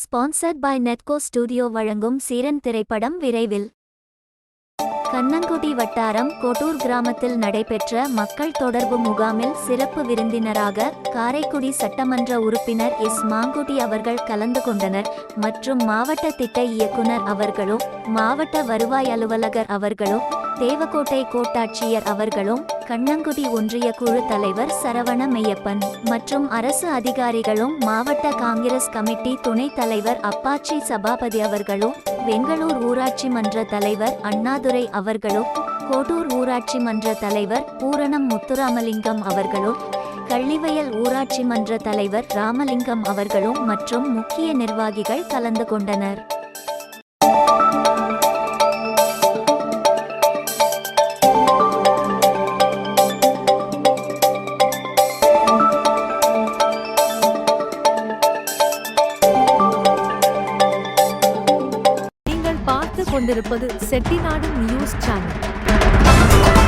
Sponsored by நெட்கோ studio வழங்கும் சீரன் திரைப்படம் விரைவில். கண்ணங்குடி வட்டாரம் கொட்டூர் கிராமத்தில் நடைபெற்ற மக்கள் தொடர்பு முகாமில் சிறப்பு விருந்தினராக காரைக்குடி சட்டமன்ற உறுப்பினர் எஸ். மாங்குடி அவர்கள் கலந்து கொண்டனர். மற்றும் மாவட்ட திட்ட இயக்குனர் அவர்களும் மாவட்ட வருவாய் அலுவலகர் அவர்களும் தேவக்கோட்டை கோட்டாட்சியர் அவர்களும் கண்ணங்குடி ஒன்றிய குழு தலைவர் சரவண மெய்யப்பன் மற்றும் அரசு அதிகாரிகளும் மாவட்ட காங்கிரஸ் கமிட்டி துணைத் தலைவர் அப்பாச்சி சபாபதி அவர்களும் வெங்களூர் ஊராட்சி மன்ற தலைவர் அண்ணாதுரை அவர்களும் கோட்டூர் ஊராட்சி மன்ற தலைவர் பூரணம் முத்துராமலிங்கம் அவர்களும் கள்ளிவயல் ஊராட்சி மன்ற தலைவர் ராமலிங்கம் அவர்களும் மற்றும் முக்கிய நிர்வாகிகள் கலந்து கொண்டனர். கொண்டிருப்பது செட்டிநாடு நியூஸ் சேனல்.